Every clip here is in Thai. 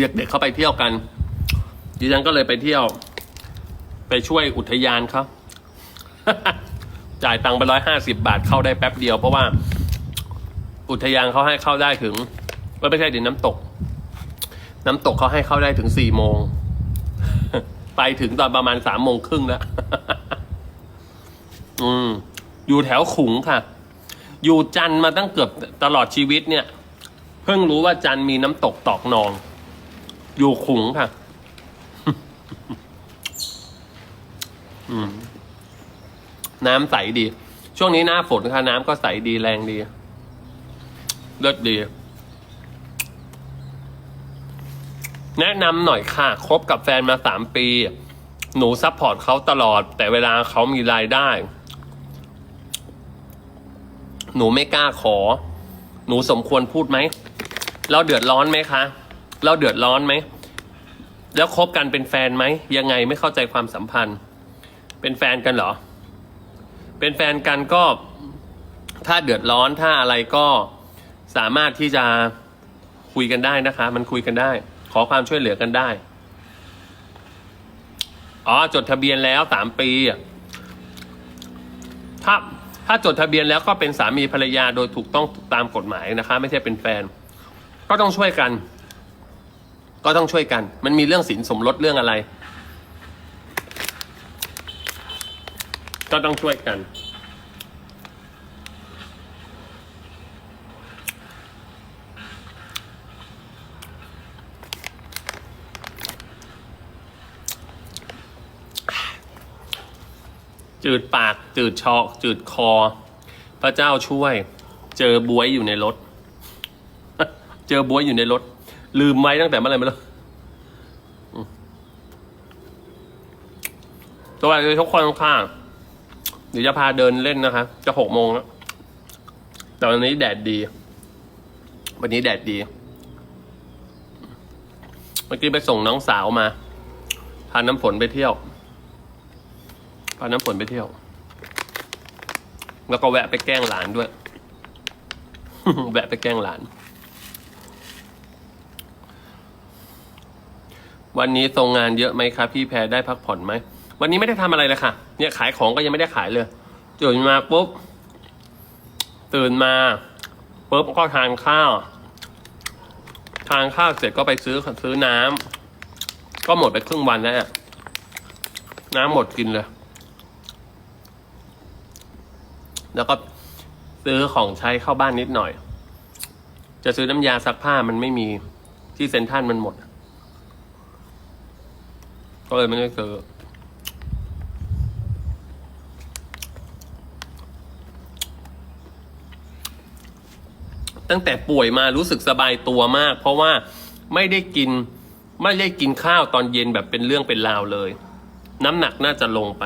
เด็กๆเขาไปเที่ยวกัน ดิฉันก็เลยไปเที่ยว ไปช่วยอุทยานเขาจ่ายตังค์ไปร้อยห้าสิบาทเข้าได้แป๊บเดียว เพราะว่า อุทยานเขาให้เข้าได้ถึงไม่ใช่ดินน้ำตก น้ำตกเขาให้เข้าได้ถึงสี่โมง ไปถึงตอนประมาณสามโมงครึ่งแล้ว อืม อยู่แถวขุงค่ะ อยู่จันทร์มาตั้งเกือบตลอดชีวิตเนี่ย เพิ่งรู้ว่าจันทร์มีน้ำตกตอกนอง อยู่ขุงค่ะ น้ำใสดี ช่วงนี้หน้าฝนค่ะ น้ำก็ใสดีแรงดี เลิศดี แนะนำหน่อยค่ะ คบกับแฟนมาสามปี หนูซัพพอร์ตเขาตลอด แต่เวลาเขามีรายได้ หนูไม่กล้าขอ หนูสมควรพูดไหม เราเดือดร้อนไหมคะ เราเดือดร้อนไหม แล้วคบกันเป็นแฟนไหม ยังไงไม่เข้าใจความสัมพันธ์ เป็นแฟนกันเหรอ เป็นแฟนกันก็ ถ้าเดือดร้อนถ้าอะไรก็สามารถที่จะคุยกันได้นะคะ มันคุยกันได้ ขอความช่วยเหลือกันได้ อ๋อ จดทะเบียนแล้วสามปีถ้าถ้าจดทะเบียนแล้วก็เป็นสามีภรรยาโดยถูกต้องตามกฎหมายนะคะ ไม่ใช่เป็นแฟน ก็ต้องช่วยกัน ก็ต้องช่วยกัน มันมีเรื่องสินสมรสเรื่องอะไร ก็ต้องช่วยกัน จืดปาก จืดชอกจืดคอ พระเจ้าช่วย เจอบวยอยู่ในรถ เจอบวยอยู่ในรถ ลืมไว้ตั้งแต่เมื่อไหร่ไม่รู้สวัสดีทุกคนค่ะเดี๋ยวจะพาเดินเล่นนะคะ จะหกโมงแล้วแต่วันนี้แดดดี วันนี้แดดดี เมื่อกี้ไปส่งน้องสาวมา พาน้ำฝนไปเที่ยว พาน้ำฝนไปเที่ยว แล้วก็แวะไปแกล้งหลานด้วย แวะไปแกล้งหลาน วันนี้ทรงงานเยอะไหมครับพี่แพรได้พักผ่อนไหมวันนี้ไม่ได้ทำอะไรเลยค่ะ เนี่ยขายของก็ยังไม่ได้ขายเลยตื่นมาปุ๊บตื่นมาปุ๊บก็ทานข้าว ทานข้าวเสร็จก็ไปซื้อซื้อน้ำก็หมดไปครึ่งวันแล้วน้ำหมดกินเลย แล้วก็ซื้อของใช้เข้าบ้านนิดหน่อย จะซื้อน้ำยาซักผ้ามันไม่มีที่เซ็นทรัลมันหมด ก็เลยไม่ได้ซื้อตั้งแต่ป่วยมารู้สึกสบายตัวมาก เพราะว่าไม่ได้กิน ไม่ได้กินข้าวตอนเย็นแบบเป็นเรื่องเป็นราวเลย น้ำหนักน่าจะลงไป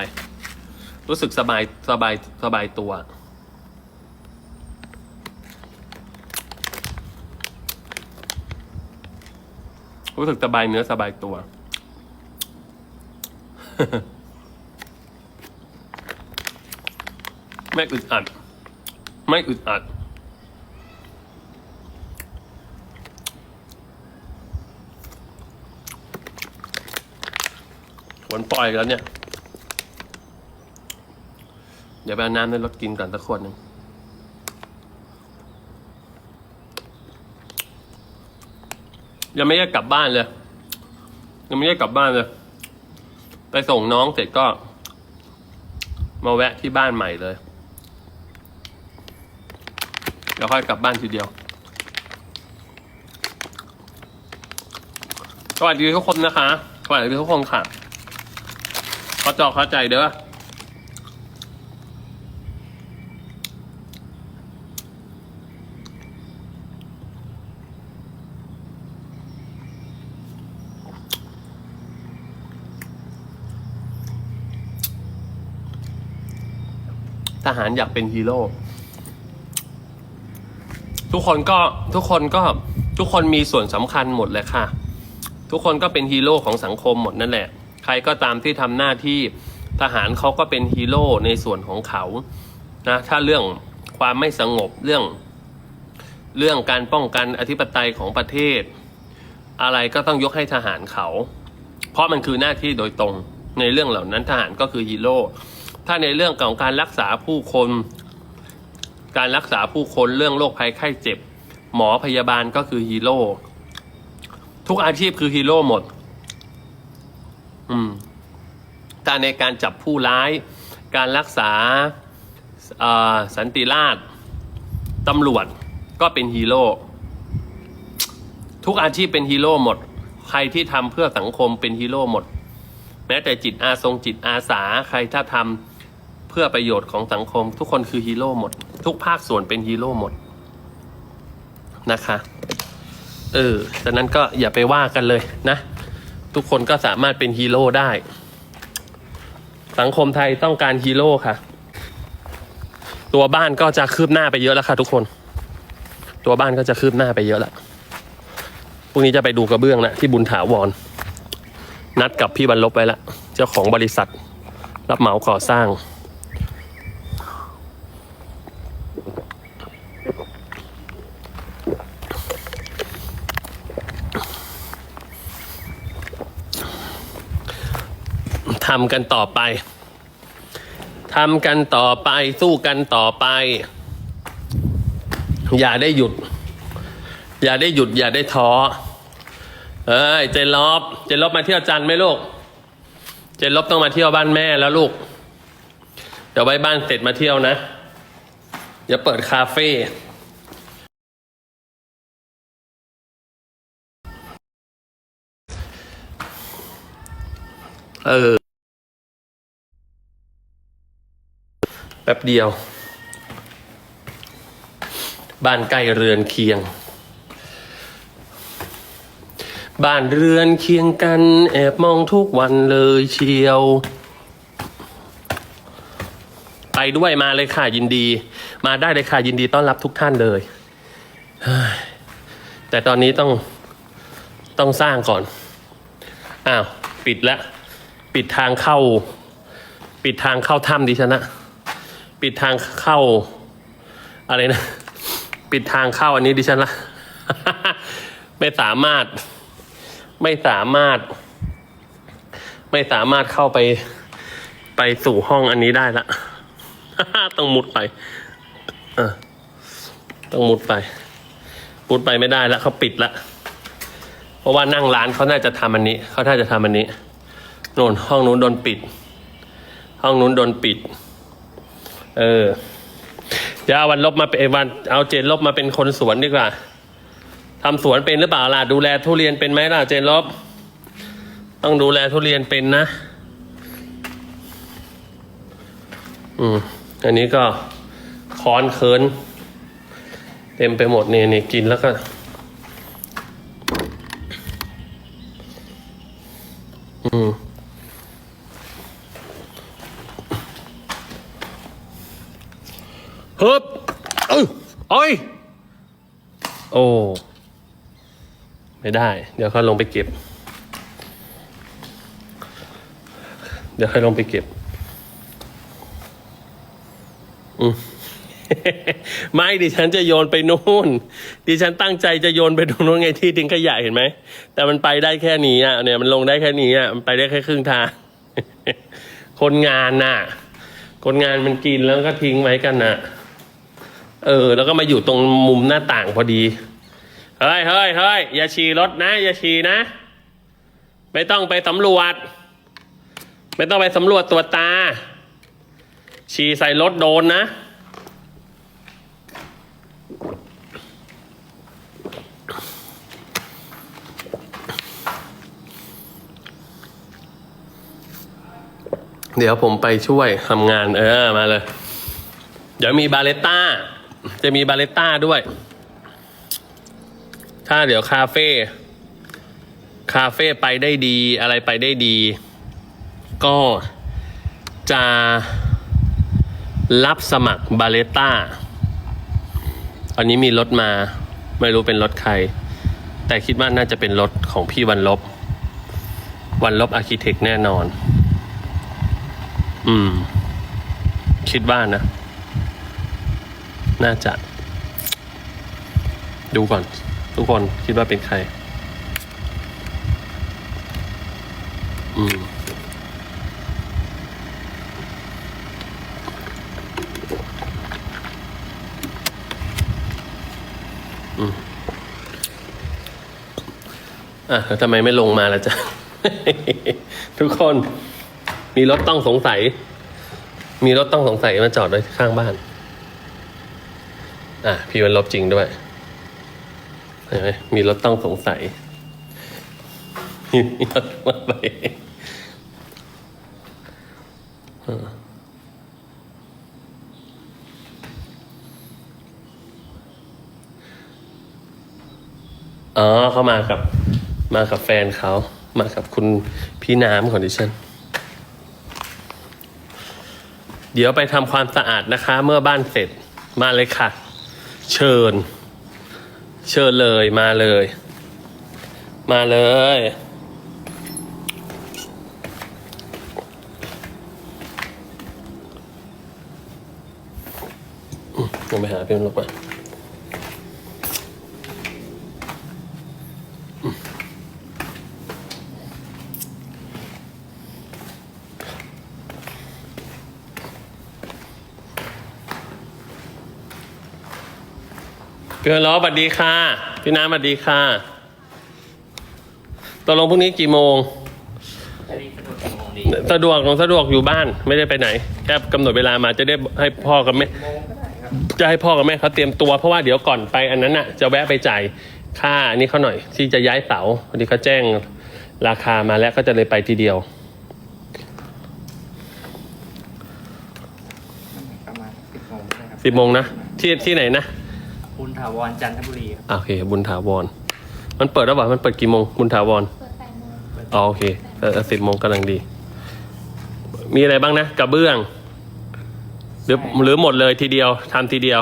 รู้สึกสบายสบายสบายตัวรู้สึกสบายเนื้อสบายตัว ไม่อึดอัด ไม่อึดอัดฝนปล่อยแล้วเนี่ย เดี๋ยวไปเอาน้ำในรถกินก่อนสักขวดหนึ่งยังไม่ได้กลับบ้านเลย ยังไม่ได้กลับบ้านเลย ไปส่งน้องเสร็จก็ มาแวะที่บ้านใหม่เลยแล้วค่อยกลับบ้านทีเดียว สวัสดีทุกคนนะคะ สวัสดีทุกคนค่ะขอจอเข้าใจเด้อ ทหารอยากเป็นฮีโร่ทุกคนก็ทุกคนก็ทุกคนมีส่วนสำคัญหมดเลยค่ะ ทุกคนก็เป็นฮีโร่ของสังคมหมดนั่นแหละ ใครก็ตามที่ทำหน้าที่ทหารเขาก็เป็นฮีโร่ในส่วนของเขานะถ้าเรื่องความไม่สงบเรื่อง เรื่องการป้องกันอธิปไตยของประเทศ อะไรก็ต้องยกให้ทหารเขา เพราะมันคือหน้าที่โดยตรงในเรื่องเหล่านั้นทหารก็คือฮีโร่ ถ้าในเรื่องของการรักษาผู้คน การรักษาผู้คนเรื่องโรคภัยไข้เจ็บ หมอพยาบาลก็คือฮีโร่ทุกอาชีพคือฮีโร่หมด อืมแต่ในการจับผู้ร้าย การรักษาสันติราษฎร์ตำรวจก็เป็นฮีโร่ทุกอาชีพเป็นฮีโร่หมด ใครที่ทำเพื่อสังคมเป็นฮีโร่หมด แม้แต่จิตอาทรงจิตอาสาใครถ้าทำ พื่อประโยชน์ของสังคม ทุกคนคือฮีโร่หมด ทุกภาคส่วนเป็นฮีโร่หมดนะคะ เออฉะนั้นก็อย่าไปว่ากันเลยนะ ทุกคนก็สามารถเป็นฮีโร่ได้ สังคมไทยต้องการฮีโร่ค่ะ ตัวบ้านก็จะคืบหน้าไปเยอะแล้วค่ะ ทุกคน ตัวบ้านก็จะคืบหน้าไปเยอะแล้วพรุ่งนี้จะไปดูกระเบื้องนะที่บุญถาวร นัดกับพี่บรรลบไว้ล้วเจ้าของบริษัท รับเหมาก่อสร้าง ทำกันต่อไปทำกันต่อไปสู้กันต่อไป อย่าได้หยุด อย่าได้หยุด อย่าได้ท้อเอ้ยเจนลบเจนลบมาเที่ยวจันไหมลูก เจนลบต้องมาเที่ยวบ้านแม่แล้วลูก เดี๋ยวไว้บ้านเสร็จมาเที่ยวนะเดี๋ยวเปิดคาเฟ่เออ แป๊บเดียว บ้านใกล้เรือนเคียง บ้านเรือนเคียงกัน แอบมองทุกวันเลยเชียว ไปด้วยมาเลยค่ะยินดี มาได้เลยค่ะยินดีต้อนรับทุกท่านเลย แต่ตอนนี้ต้องต้องสร้างก่อน อ้าว ปิดแล้ว ปิดทางเข้า ปิดทางเข้าถ้ำดิฉันนะ ปิดทางเข้า อะไรนะ ปิดทางเข้าอันนี้ดิฉันละ ไม่สามารถ ไม่สามารถ ไม่สามารถเข้าไป ไปสู่ห้องอันนี้ได้ละ ต้องมุดไปต้องมุดไป มุดไปไม่ได้แล้วเขาปิดละ เพราะว่านั่งร้านเขาน่าจะทำอันนี้ เขาน่าจะทำอันนี้ โน่นห้องนู้นโดนปิด ห้องนู้นโดนปิด เออเดี๋ยวเอาวันลบมาเป็นวัน เอาเจนลบมาเป็นคนสวนดีกว่าทำสวนเป็นหรือเปล่าล่ะดูแลทุเรียนเป็นไหมล่ะเจนลบ ต้องดูแลทุเรียนเป็นนะ อืมอันนี้ก็ค้อนเคินเต็มไปหมดเนี่ยนี่กินแล้วก็ อืม ฮึบเอ้ยโอ้ย โอ้ ไม่ได้ เดี๋ยวค่อยลงไปเก็บ เดี๋ยวค่อยลงไปเก็บ อืมไม่ดิฉันจะโยนไปนู่น ดิฉันตั้งใจจะโยนไปตรงนู้นไงที่ทิ้งขยะเห็นไหม แต่มันไปได้แค่นี้อะเนี่ยมันลงได้แค่นี้อะมันไปได้แค่ครึ่งทาง คนงานน่ะ คนงานมันกินแล้วก็ทิ้งไว้กันน่ะ เออ แล้วก็มาอยู่ตรงมุมหน้าต่างพอดีเฮ้ยเฮ้ยเฮ้ยอย่าฉี่รถนะอย่าฉี่นะ ไม่ต้องไปสำรวจ ไม่ต้องไปสำรวจตัวตา ฉี่ใส่รถโดนนะเดี๋ยวผมไปช่วยทำงาน เออ มาเลย เดี๋ยวมีบาเลต้า จะมีบาเลต้าด้วย ถ้าเดี๋ยวคาเฟ่คาเฟ่ไปได้ดีอะไรไปได้ดี ก็จะรับสมัครบาเลต้าอันนี้มีรถมา ไม่รู้เป็นรถใคร แต่คิดว่าน่าจะเป็นรถของพี่วันลบ วันลบอาร์เคเต็กแน่นอน อืม คิดว่านะ น่าจะ ดูก่อน ทุกคนคิดว่าเป็นใครอืมอืมอะแล้วทำไมไม่ลงมาล่ะจ๊ะ ทุกคนมีรถต้องสงสัย มีรถต้องสงสัยมาจอดไว้ข้างบ้าน อะพี่วันลบจริงด้วยเห็นไหมมีรถต้องสงสัยมีรถมาไปอออ๋อเขามากับมากับแฟนเขามากับคุณพี่น้ำของดิฉัน เดี๋ยวไปทำความสะอาดนะคะ เมื่อบ้านเสร็จมาเลยค่ะ เชิญ เชิญเลยมาเลย มาเลยผมลงไปหาเพื่อนลงไป พี่วันล้อสวัสดีค่ะ พี่น้ำสวัสดีค่ะตกลงพรุ่งนี้กี่โมงอันนี้สะดวกกี่โมงดีสะดวกลงสะดวกอยู่บ้านไม่ได้ไปไหนแค่กำหนดเวลามาจะได้ให้พ่อกับแม่โมงก็ได้ครับจะให้พ่อกับแม่เขาเตรียมตัวเพราะว่าเดี๋ยวก่อนไปอันนั้นน่ะ จะแวะไปจ่ายค่าอันนี้เขาหน่อยที่จะย้ายเสาพอดีเขาแจ้งราคามาแล้วก็จะเลยไปทีเดียวประมาณสิบโมงได้ครับสิบโมงนะที่ที่ไหนนะ คุณถาวรจันทบุรีครับอะโอเค บุญถาวร มันเปิดแล้วเปล่ามันเปิดกี่โมง บุญถาวรเปิดแปดโมงอ๋อโอเคสิบโมงกำลังดี มีอะไรบ้างนะกระเบื้อง หรือหรือหมดเลยทีเดียวทำทีเดียว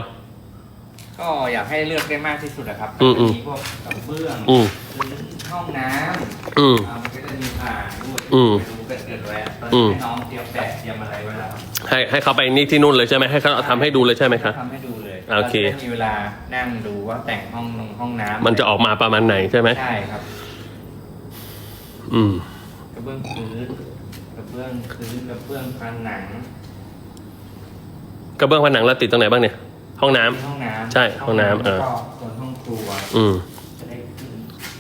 ก็อยากให้เลือกได้มากที่สุดนะครับอืมอืมมีพวกกระเบื้องอืมพื้นห้องน้ำอืม อ่ามันก็จะมีอ่างด้วยอืมไปดูกันเกิดไว้อะตอนอืนี้ม ให้น้องเตรียมแปะเตรียมอะไรไว้แล้วครับให้ให้เขาไปนี่ที่นู่นเลยใช่ไหมให้เขาทำให้ดูเลยใช่ไหมครับทำให้ดูเลย โอเค ราจะได้มีเวลานั่งดูว่าแต่งห้องนงห้องน้ำมันจะออกมาประมาณไหนใช่ไหม ใช่ครับอืม กระเบื้องพื้นกระเบื้องพื้นกระเบื้องผนังกระเบื้องผนังเราติดตรงไหนบ้างเนี่ย ห้องน้ำ ห้องน้ำใช่ห้องน้ำเออ แล้วก็ส่วนห้องครัวอืม จะได้ขึ้น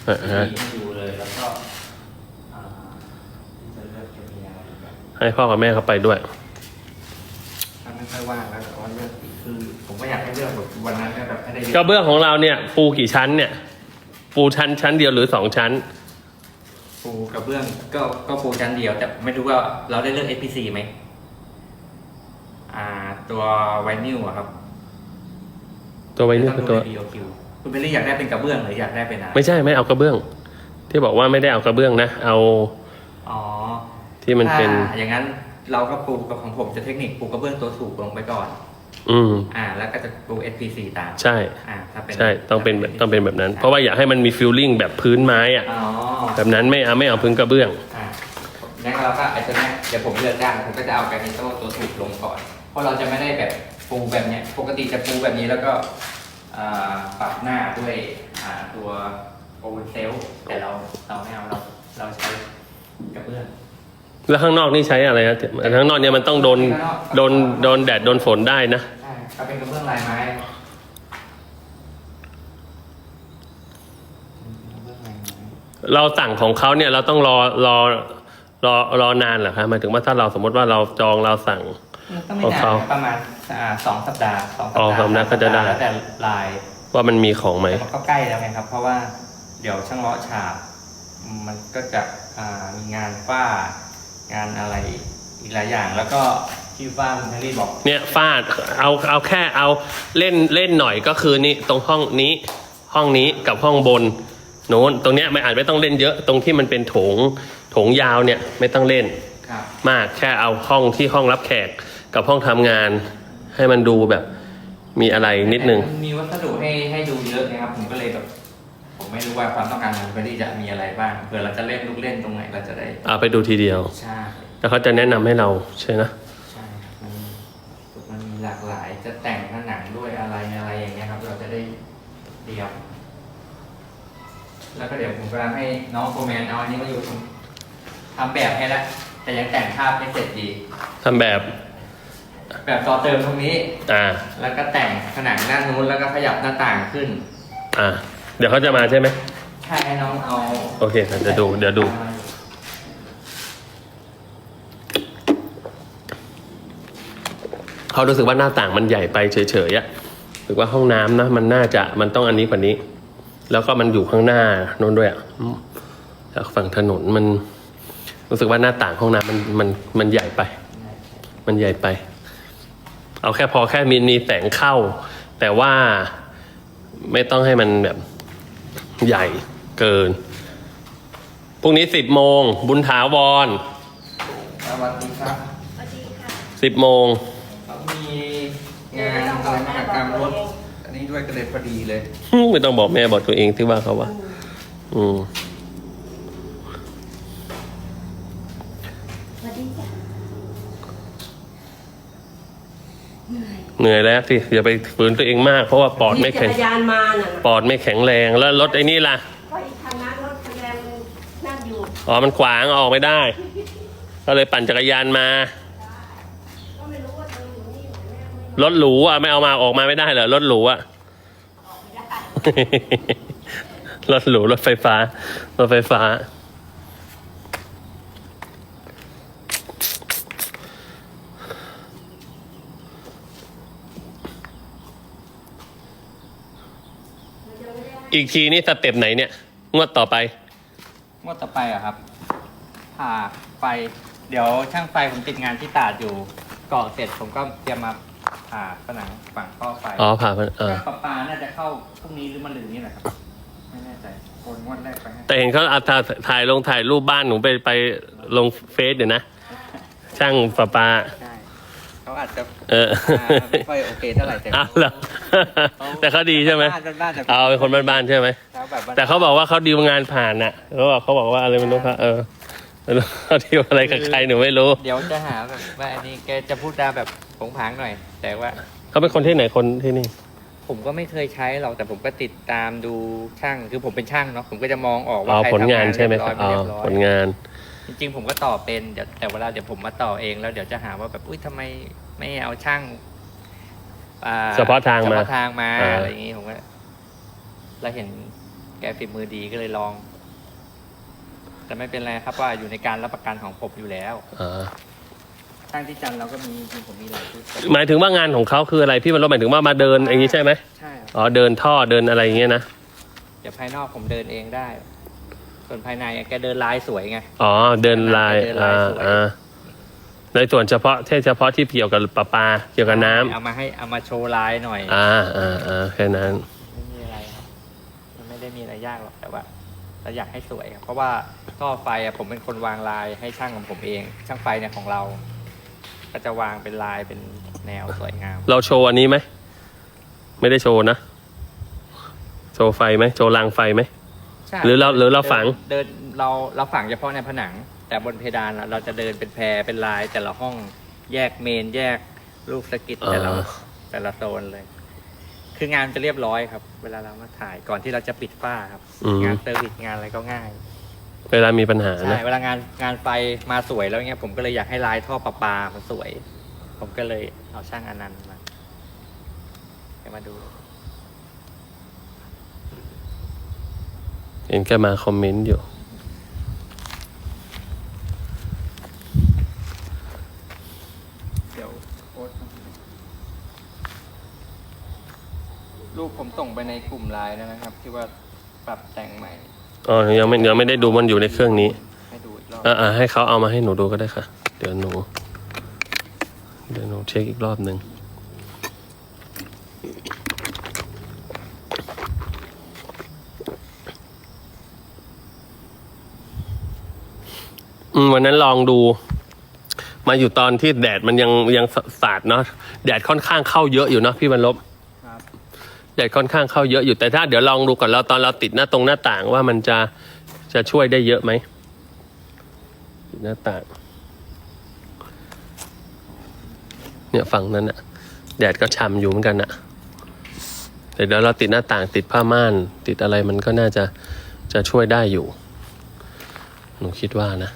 อ่าฮะที่ให้ดูเลยแล้วก็อ่าที่จะเลือกจะมีอะไรแบบให้พ่อกับแม่เขาไปด้วย ถ้าไม่ค่อยว่างแล้วแต่ว่าเลือก อีกคือผมก็อยากให้เลือกแบบวันนั้นเนี่ยแบบให้ได้เยกระอะเบื้องของเราเนี่ย ปูกี่ชั้นเนี่ย ปูชั้นชั้นเดียวหรือสองชั้น ปูกระเบื้องก็ก็ปูชั้นเดียว แต่ไม่รู้ว่าเราได้เลือก APC ไหมอ่า ตัวไวนิลอะครับตัวไว้นี่ต้คือองตัดูวใน BOQ คุณเบลลี่อยากได้เป็นกระเบื้องหรืออยากได้เป็นอะไรไม่ใช่ไม่เอากระเบื้อง ที่บอกว่าไม่ได้เอากระเบื้องนะ เอาอ๋อ ที่มันเป็น ถ้าอย่างนั้นเราก็ปูกับของผมจะเทคนิคปูกระเบื้องตัวถูกลงไปก่อน อืม อ่า แล้วก็จะปู SPC ตามใช่ อ่าถ้าเป็นใช่ต้องเป็นแบบต้องเป็นแบบนั้น เพราะว่าอยากให้มันมีฟิลลิ่งแบบพื้นไม้อะอ๋อแบบนั้นไม่เอาไม่เอาพื้นกระเบื้อง อ่างั้นเราก็ไอ้ตัวเนี้ยเดี๋ยวผมเลือกได้ผมก็จะเอาแกรนิโต้ตัวถูกลงก่อน เพราะเราจะไม่ได้แบบปูแบบเนี้ยปกติจะปูแบบนี้แล้วก็อ่าปรับหน้าด้วยอ่าตัวโอเวอร์เซลแต่เราเราไม่เอาเราเราใช้กระเบื้อง แล้วข้างนอกนี่ใช้อะไรนะข้างนอกเนี่ยมันต้องโดนโดนโดนแดดโดนฝนได้นะใช่ก็เป็นกระเบื้องลายไม้กระเบื้องลายไม้เราสั่งของเขาเนี่ยเราต้องรอรอรอรอนานเหรอคะหมายถึงว่าถ้าเราสมมติว่าเราจองเราสั่งมันก็ไม่ของนานเขาประมาณอ่าสองสัปดาห์สองสัปอ๋อดาห์สองสัปดาห์ก็จะได้ แล้วแต่ลายว่ามันมีของไหม แต่มันก็ใกล้แล้วไงครับ เพราะว่าเดี๋ยวช่างเลาะฉาบ มันก็จะอ่ามีงานฝ้า งานอะไรอีกหลายอย่าง แล้วก็ที่ฝ้าคุณแพรรี่บอกเนี่ยฟาดเอาเอาแค่เอาเล่นเล่นหน่อยก็คือนี่ตรงห้องนี้ห้องนี้กับห้องบนโน้นตรงเนี้ยไม่อาจไม่ต้องเล่นเยอะตรงที่มันเป็นโถงโถงยาวเนี่ยไม่ต้องเล่นครับมากแค่เอาห้องที่ห้องรับแขกกับห้องทำงาน ให้มันดูแบบมีอะไรนิดนึง มันมีวัสดุให้ให้ดูเยอะนะครับผมก็เลยแบบผม ไม่รู้ว่าความต้องการของคุณแพรรี่จะมีอะไรบ้างเผื่อเราจะเล่นลูกเล่นตรงไหนเราจะได้เอาไปดูทีเดียว ใช่แล้วเขาจะแนะนำให้เราใช่นะใช่ครับมันมันมีหลากหลายจะแต่งผนังด้วยอะไรอะไรอย่างเงี้ยครับ เราจะได้เดียว แล้วก็เดี๋ยวผมกำลังให้น้องโฟร์แมนเอาอันนี้มาอยู่ตรงทำแบบให้แล้วแต่ยังแต่งภาพไม่เสร็จดี ทำแบบแบบต่อเติมตรงนี้ อ่าแล้วก็แต่งผนังด้านนู้นแล้วก็ขยับหน้าต่างขึ้น อ่า เดี๋ยวเขาจะมาใช่ไหมใช่ให้น้องเอาโอเคเดี๋ยวดูเดี๋ยวดู เขารู้สึกว่าหน้าต่างมันใหญ่ไปเฉยๆอะรู้สึกว่าห้องน้ำนะมันน่าจะมันต้องอันนี้กว่านี้ แล้วก็มันอยู่ข้างหน้าโน้นด้วยอะอืมจากฝั่งถนนมัน รู้สึกว่าหน้าต่างห้องน้ำมันมันมันใหญ่ไป มันใหญ่ไป เอาแค่พอแค่มีมีแสงเข้า แต่ว่าไม่ต้องให้มันแบบ ใหญ่เกิน พรุ่งนี้สิบโมง บุญถาวรสวัสดีครับสวัสดีค่ะสิบโมงมีงานอะไรมหกรรมรถ อันนี้ด้วยก็เลยพอดีเลย ไม่ต้องบอกแม่บอกตัวเองที่ว่าเขาว่า อืมสวัสดีจ้ะ เหนื่อยเหนื่อยแล้วสิอย่าไปฝืนตัวเองมาก เพราะว่าปอดไม่ขี่แข็งจักรยานมาน่ะปอดไม่แข็งแรงแล้วรถไอ้นี่ล่ะก็อีกคันนั้นรถคันแรงนั่งอยู่อ๋อมันขวางออกไม่ได้ ก็เลยปั่นจักรยานมา ก็ไม่รู้ว่าเธออยู่นี่หรือไม่ไม่รถหรูอะไม่เอามาออกมาไม่ได้เหรอรถหรูอะ ออกไม่ได้ รถหรูรถไฟฟ้า รถไฟฟ้า มันจะไม่ได้ อีกทีนี่สเต็ปไหนเนี่ย งวดต่อไป งวดต่อไปเหรอะครับผ่าไฟ เดี๋ยวช่างไฟผมติดงานที่ตราดอยู่ก่อเสร็จผมก็เตรียมมาผ่าผนังฝั่งท่อไฟอ๋อผ่ามันเออแค่ประปาน่าจะเข้าพรุ่งนี้หรือมะรืนนี้แหละครับ ไม่แน่ใจโอนงวดแรกไปให้แต่เห็นเขาเอาถ่ายถ่ายลงถ่ายรูปบ้านหนูไปไปลงเฟซเดี๋ยวนะ ช่างประปาใช่ เขาอาจจะเอออ่าไม่ค่อยโอเคเท่าไหร่แต่ อ้าวเหรอแต่เขาดีใช่ไหมบ้านบ้านๆแต่ เอาเป็นคนบ้านๆใช่ไหม เขาแบบบ้นๆแต่เขาบอกว่าเขาดีลงานผ่านน่ะเขาบอกเขาบอกว่าอะไรไม่รู้ครับเออไม่รู้เขาดีลอะไรกับใครหนูไม่รู้ เดี๋ยวจะหาแบบว่าอันนี้แกจะพูดจาแบบผงผางหน่อย แต่ว่าเขาเป็นคนที่ไหนคนที่นี่ ผมก็ไม่เคยใช้หรอกแต่ผมก็ติดตามดูช่างคือผมเป็นช่างเนาะผมก็จะมองออกว่าอ๋อใครผลงานทำงใช่ไหมคเรีรัยบบอ๋อร้อยไม่เรียบร้อยผลงาน จริงๆ ผมก็ต่อเป็นเดี๋ยวแต่เวลาเดี๋ยวผมมาต่อเองแล้วเดี๋ยวจะหาว่าแบบอุ้ยทำไมไม่เอาช่างอ่เฉพาะทางมาเฉพาะทางมาอ่า อะไรอย่างงี้ผมก็แล้วเห็นแกฝีมือดีก็เลยลอง แต่ไม่เป็นไรครับว่าอยู่ในการรับประกันของผมอยู่แล้วอ่าช่างที่จันทร์เราก็มีจริงๆผมมีหลายชุดหมายถึงว่างานของเขาคืออะไรพี่มันรถหมายถึงว่ามาเดินอย่างนี้ใช่ไหมใช่ครับอ๋อเดินท่อเดินอะไรอย่างเงี้ยนะ เดี๋ยวภายนอกผมเดินเองได้ ส่วนภายในแกเดินลายสวยไง อ๋อเดินลายเดินลาอ่ายสวย อ่าในส่วนเฉพาะแค่เฉพาะที่เกี่ยวกับประปาเกี่ยวกับน้ำเอามาให้เอามาโชว์ลายหน่อยอ่าอ่าอ่าแค่นั้น ไม่มีอะไรครับมันไม่ได้มีอะไรยากหรอกแต่ว่าเราอยากให้สวยครับเพราะว่าท่อไฟอะผมเป็นคนวางลายให้ช่างของผมเอง ช่างไฟเนี่ยของเรา ก็จะวางเป็นลายเป็นแนวสวยงาม เราโชว์อันนี้ไหม ไม่ได้โชว์นะ โชว์ไฟไหม โชว์รางไฟไหมใช่หรือเราหรือเราฝัง เดินเราเราฝังเฉพาะในผนัง แต่บนเพดานอะเราจะเดินเป็นแพรเป็นลายแต่ละห้องแยกเมนแยกลูกสะกิดแต่ละอ่า แต่ละโซนเลย คืองานจะเรียบร้อยครับ เวลาเรามาถ่ายก่อนที่เราจะปิดฝ้าครับ อืมงานเซอร์วิสงานอะไรก็ง่าย เวลามีปัญหาใช่นะ เวลางานงานไฟมาสวยแล้วเงี้ยผมก็เลยอยากให้ลายท่อประปามันสวย ผมก็เลยเอาช่างอนันต์มาให้มาดู เห็นแกมาคอมเมนต์อยู่ เดี๋ยวโพสต์รูปผมส่งไปในกลุ่มไลน์แล้วนะครับ ที่ว่าปรับแต่งใหม่ อ๋อ ยังไม่ยังไม่ได้ดูมันอยู่ในเครื่องนี้ ให้ดูอีกรอบ อ่าอ่าให้เขาเอามาให้หนูดูก็ได้ค่ะ เดี๋ยวหนู เดี๋ยวหนูเช็คอีกรอบหนึ่ง อืมวันนั้นลองดู มาอยู่ตอนที่แดดมันยังยังสาดเนาะแดดค่อนข้างเข้าเยอะอยู่เนาะพี่บรรลบครับ แดดค่อนข้างเข้าเยอะอยู่แต่ถ้าเดี๋ยวลองดูก่อนเราตอนเราติดหน้าตรงหน้าต่างว่ามันจะจะช่วยได้เยอะไหมติดหน้าต่าง เนี่ยฝั่งนั้นอะแดดก็ช่ำอยู่เหมือนกันอะแต่เดี๋ยวเราติดหน้าต่างติดผ้าม่าน ติดอะไรมันก็น่าจะจะช่วยได้อยู่ หนูคิดว่านะ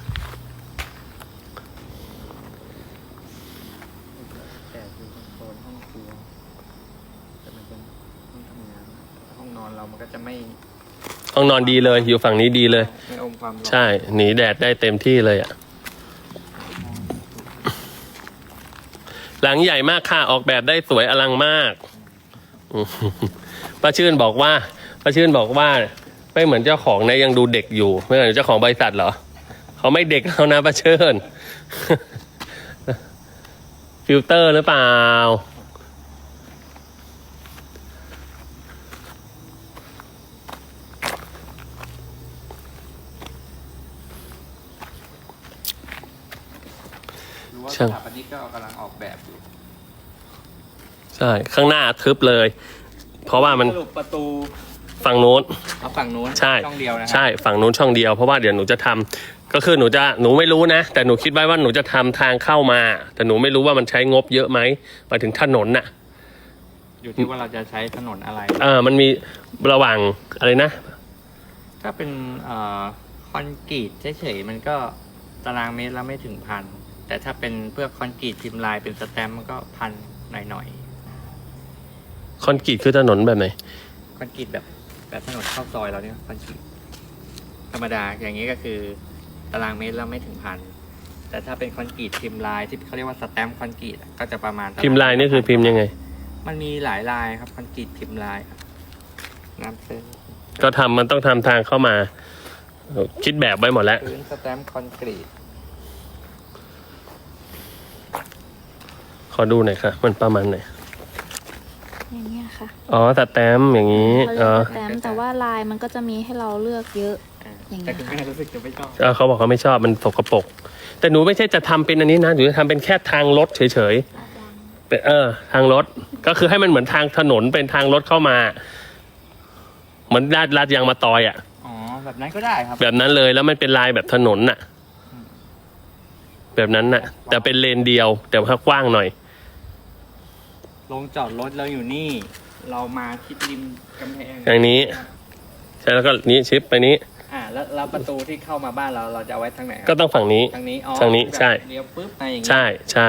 จะไม่ ห้องนอนดีเลย อยู่ฝั่งนี้ดีเลย ไม่อมความร้อนใช่หนีแดดได้เต็มที่เลยอะหลังใหญ่มากค่ะออกแบบได้สวยอลังมากอืมป้าชื่นบอกว่าป้าชื่นบอกว่า ไม่เหมือนเจ้าของนะยังดูเด็กอยู่ ไม่เหมือนเจ้าของบริษัทเหรอเขาไม่เด็กแล้วนะป้าเชิญฟิลเตอร์หรือเปล่า หรือว่าส ช่าง ถาปนิกก็กำลังออกแบบอยู่ ใช่ ข้างหน้าทึบเลย เพราะว่ามันสรุปประตูฝั่งโน้น เอาฝั่งนู้นใช่ ช่องเดียวนะครัใช่ฝั่งนู้นช่องเดียว เพราะว่าเดี๋ยวหนูจะทำก็คือหนูจะ หนูไม่รู้นะ แต่หนูคิดไว้ว่าหนูจะทำทางเข้ามา แต่หนูไม่รู้ว่ามันใช้งบเยอะไหมหมายถึงถนนน่ะ อยู่ที่ว่าเราจะใช้ถนนอะไร เออมันมีระหว่างอะไรนะ ถ้าเป็นเอ่อคอนกรีตเฉยๆมันก็ตารางเมตรละไม่ถึงพัน แต่ถ้าเป็นเพื่อคอนกรีตพิมพ์ลายเป็นสแตมป์มันก็พันหน่อยค อนกรีตคือถนนแบบไหนๆคอนกรีตแบบแบบถนนเข้าซอยเราเนี่ยคอนกรีตธรรมดาอย่างนี้ก็คือตารางเมตรละไม่ถึงพันแต่ถ้าเป็นคอนกรีตพิมพ์ลายที่เขาเรียกว่าสแตมป์คอนกรีตอะก็จะประมาณตรางพิมพ์ลายนี่คือพิมพ์ยังไง มันมีหลายลายครับคอนกรีตพิมพ์ลายอะน้ำเส้นก็ทำมันต้องทำทางเข้ามา คิดแบบไว้หมดแล้ว พื้นสแตมป์คอนกรีตขอดูหน่อยค่ะ มันประมาณไหน อย่างเงี้ยค่ะอ๋อสแตมป์อย่างนี้เขาเรีอ๋ยอกสแตมป์แต่ว่าลายมันก็จะมีให้เราเลือกเยอะ อย่างเงี้ แต่ยคุณแม่รู้สึกจะไม่ชอบเออเขาบอกเขาไม่ชอบมันสกปรกแต่หนูไม่ใช่จะทำเป็นอันนี้นะหนูจะทำเป็นแค่ทางรถเฉยๆเป็นเออ ทางรถก็คือให้มันเหมือนทางถนนเป็นทางรถเข้ามา เหมือนลาดลาดยางมาตอยอะ่ะ อ๋อแบบนั้นก็ได้ครับแบบนั้นเลยแล้วมันเป็นลายแบบถนนน่ะ แบบนั้นน่ะ แต่เป็นเลนเดียวแต่ว่ากว้างหน่อย ลงจอดรถเราอยู่นี่ เรามาทิศริมกำแพงอย่างนี้ ใช่แล้วก็นี้ชิปไปนี้ อ่าแล้วแล้วประตูที่เข้ามาบ้านเราเราจะเอาไว้ทางไหนคก็รับต้องฝั่งนี้ ทางนี้อ๋อทางนี้ใช่แบบเลี้ยวปุ๊บอะไรอย่างงี้ ใช่ใช่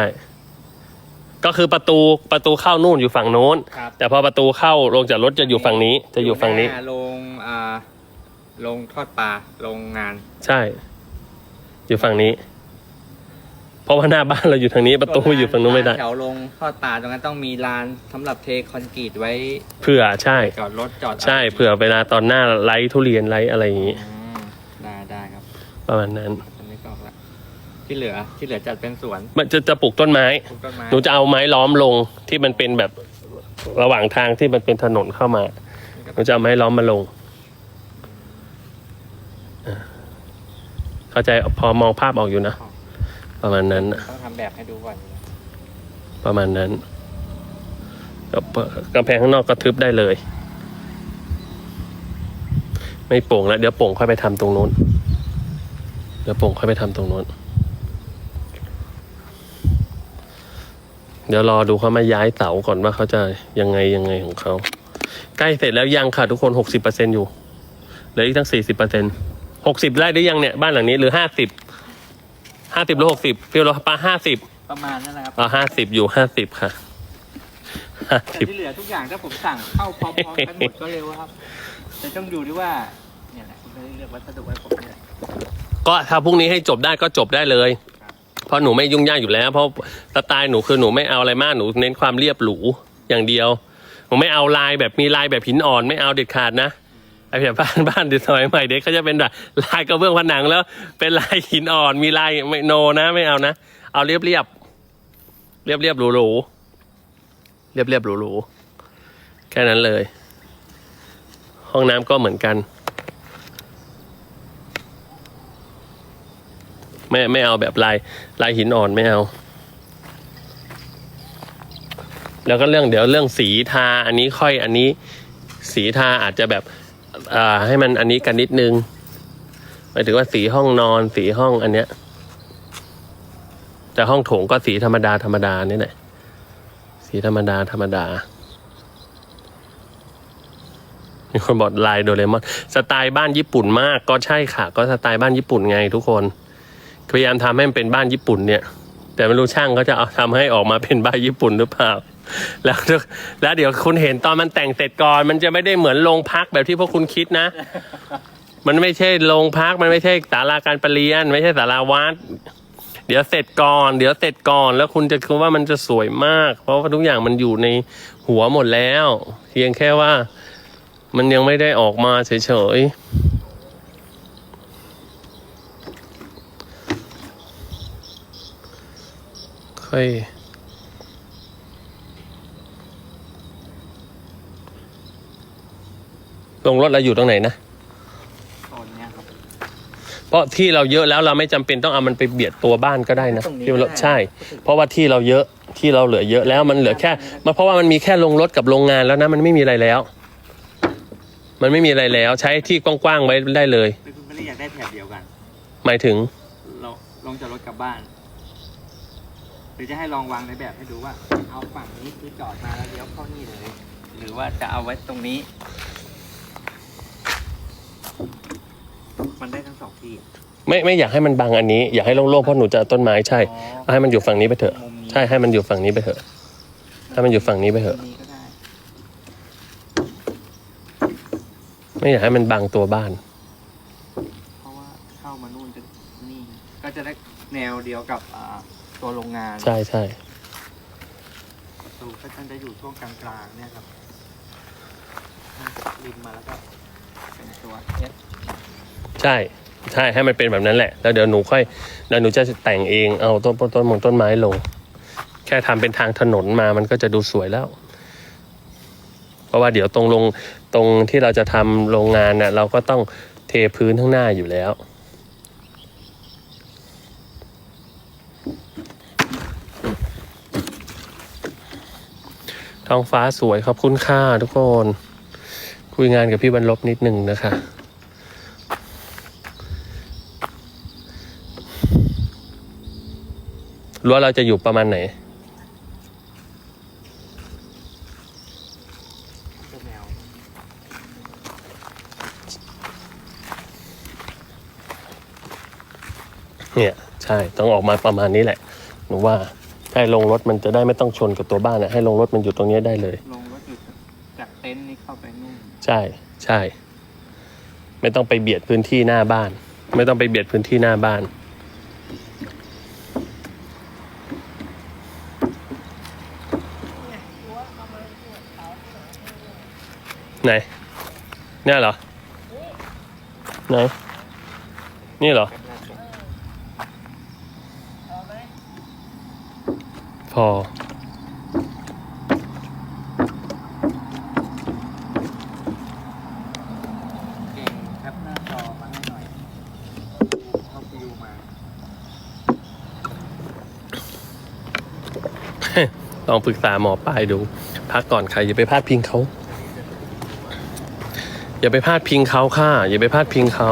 ก็คือประตูประตูเข้านู่นอยู่ฝั่งโน้น ครับ แต่พอประตูเข้าลงจากรถจะอยู่ฝั่งนี้ จะอยู่ฝั่งนี้ หาลงอ่าลงทอดปลาโรงงาน ใช่ อยู่ฝั่งนี้ เพราะว่าหน้าบ้านเราอยู่ทางนี้ประตูอยู่ฝั่งนู้นไม่ได้ แถวลงทอดปลาตรงนั้นต้องมีลานสำหรับเทคอนกรีตไว้เผื่อใช่ จอดรถจอดใช่เผื่อเวลาตอนหน้าไลท์ทุเรียนไลท์อะไรอย่างนี้ อืมได้ได้ครับประมาณนั้นฉันไม่ออกละที่เหลือที่เหลือจัดเป็นสวนมันจะจะปลูกต้นไม้ ปลูกต้นไม้หนูจะเอาไม้ล้อมลงที่มันเป็นแบบระหว่างทางที่มันเป็นถนนเข้ามาหนูจะเอาไม้ล้อมมาลงอ่าเข้าใจพอมองภาพออกอยู่นะ ประมาณนั้นน่ะต้องทำแบบให้ดูก่อนประมาณนั้นกับกำแพงข้างนอกก็ทึบได้เลย ไม่โป่งแล้วเดี๋ยวโป่งค่อยไปทำตรงนู้น เดี๋ยวโป่งค่อยไปทำตรงนู้น เดี๋ยวรอดูเขามาย้ายเสาก่อนว่าเขาจะยังไงยังไงของเขา ใกล้เสร็จแล้วยังค่ะทุกคนหกสิบเปอร์เซ็นอยู่เหลืออีกทั้งสี่สิบเปอร์เซ็นหกสิบไร่ได้ยังเนี่ยบ้านหลังนี้หรือห้าสิบ ห้าสิบหรือหกสิบฟิลโลปาห้าสิบประมาณนั้นนะครับอ๋อห้าสิบอยู่ห้าสิบค่ะห้าแต่สิบที่เหลือทุกอย่างถ้าผมสั่งเข้าพร้อมๆกันหมดก็เร็วครับ แต่ต้องดูด้วยว่าเนี่ยแหละคุณไม่ได้เลือกวัสดุให้ผมเนี่ยก็ถ้าพรุ่งนี้ให้จบได้ก็จบได้เลย เพราะหนูไม่ยุ่งยากอยู่แล้ว เพราะสไตล์หนูคือหนูไม่เอาอะไรมากหนูเน้นความเรียบหรูอย่างเดียวหนูไม่เอาลายแบบมีลายแบบหินอ่อนไม่เอาเด็ดขาดนะ ไอ้แบบบ้านบ้านเด็กสมัยใหม่เด็กเขาจะเป็นแบบลายกระเบื้องผนังแล้ว เป็นลายหินอ่อนมีลายไม่โนนะไม่เอานะ เอาเรียบเรียบเรียบเรียบหรูหรูเรียบเรียบหรูหรูแค่นั้นเลย ห้องน้ำก็เหมือนกัน ไม่ไม่เอาแบบลายลายหินอ่อนไม่เอา แล้วก็เรื่องเดี๋ยวเรื่องสีทาอันนี้ค่อยอันนี้สีทาอาจจะแบบ อ่าให้มันอันนี้กันนิดนึงหมายถึงว่าสีห้องนอนสีห้องอันเนี้ย แต่ห้องโถงก็สีธรรมดาธรรมดานี่แหละสีธรรมดาธรรมดามีคนบอกลายโดเรมอนสไตล์บ้านญี่ปุ่นมาก ก็ใช่ค่ะ ก็สไตล์บ้านญี่ปุ่นไงทุกคนพยายามทำให้มันเป็นบ้านญี่ปุ่นเนี่ย แต่ไม่รู้ช่างเขาจะเอาทำให้ออกมาเป็นบ้านญี่ปุ่นหรือเปล่า แล้วแล้วเดี๋ยวคุณเห็นตอนมันแต่งเสร็จก่อน มันจะไม่ได้เหมือนโรงพักแบบที่พวกคุณคิดนะ มันไม่ใช่โรงพักมันไม่ใช่ศาลาการประเรียน ไม่ใช่ศาลาวัดเดี๋ยวเสร็จก่อน เดี๋ยวเสร็จก่อน แล้วคุณจะคิดว่ามันจะสวยมาก เพราะว่าทุกอย่างมันอยู่ในหัวหมดแล้ว เพียงแค่ว่ามันยังไม่ได้ออกมาเฉยๆค่อ ลงรถเราอยู่ตรงไหนนะโซนเนี้ยครับ เพราะที่เราเยอะแล้วเราไม่จำเป็นต้องเอามันไปเบียดตัวบ้านก็ได้นะตรงนี้ที่เราก็ได้ ใช่ เพราะว่าที่เราเยอะที่เราเหลือเยอะแล้วมันเหลือแค่มันเพราะว่ามันมีแค่โรงรถกับโรงงานแล้วนะมันไม่มีอะไรแล้ว มันไม่มีอะไรแล้ว ใช้ที่กว้างๆไว้ได้เลยคือคุณไม่ได้อยากได้แถบเดียวกัน หมายถึง เราลงจากรถกลับบ้าน หรือจะให้ลองวางในแบบให้ดูว่า เอาฝั่งนี้คือจอดมาแล้วเลี้ยวเข้านี่เลย หรือว่าจะเอาไว้ตรงนี้ มันได้ทั้งสองที่ไม่ไม่อยากให้มันบังอันนี้อยากให้โล่งๆเพราะหนูจะเอาต้นไม้ใช่อ๋อเอาให้มันอยู่ฝั่งนี้ไปเถอะ มุมนี้ใช่ให้มันอยู่ฝั่งนี้ไปเถอะ ให้มันอยู่ฝั่งนี้ไปเถอะมุมนี้ก็ได้ ไม่อยากให้มันบังตัวบ้าน เพราะว่าเข้ามานู่นจะนี่ก็จะได้แนวเดียวกับอ่าตัวโรงงานใช่ใช่ประตูก็จะอยู่ช่วงกลางๆเนี่ยครับมันจะริมมาแล้วก็เป็น ตัวเอสใช่ใช่ให้มันเป็นแบบนั้นแหละ แล้วเดี๋ยวหนูค่อยแล้วหนูจะแต่งเองเอาต้นต้นต้นมงต้นไม้ลง แค่ทำเป็นทางถนนมามันก็จะดูสวยแล้ว เพราะว่าเดี๋ยวตรงลงตรงที่เราจะทำโรงงานเน่ะเราก็ต้องเทพื้นข้างหน้าอยู่แล้วท้องฟ้าสวยขอบคุณค่าทุกคน คุยงานกับพี่บรรลบนิดหนึ่งนะคะ รั้วเราจะอยู่ประมาณไหน เนี่ย ใช่ ต้องออกมาประมาณนี้แหละ หนูว่าให้ลงรถมันจะได้ไม่ต้องชนกับตัวบ้านนะให้ลงรถมันอยู่ตรงนี้ได้เลย ลงรถอยู่จากเต็นท์นี่เข้าไปนู่น ใช่ใช่ ไม่ต้องไปเบียดพื้นที่หน้าบ้าน ไม่ต้องไปเบียดพื้นที่หน้าบ้าน ไหน เนี่ยเหรอ ไหน นี่เหรอ พอ เก่งแคปหน้าจอมาให้หน่อยเข้าฟิวมา ลองปรึกษาหมอปลายดู พักก่อนใครอย่าไปพลาดพิงเขา อย่าไปพลาดพิงเขาค่ะ อย่าไปพลาดพิงเขา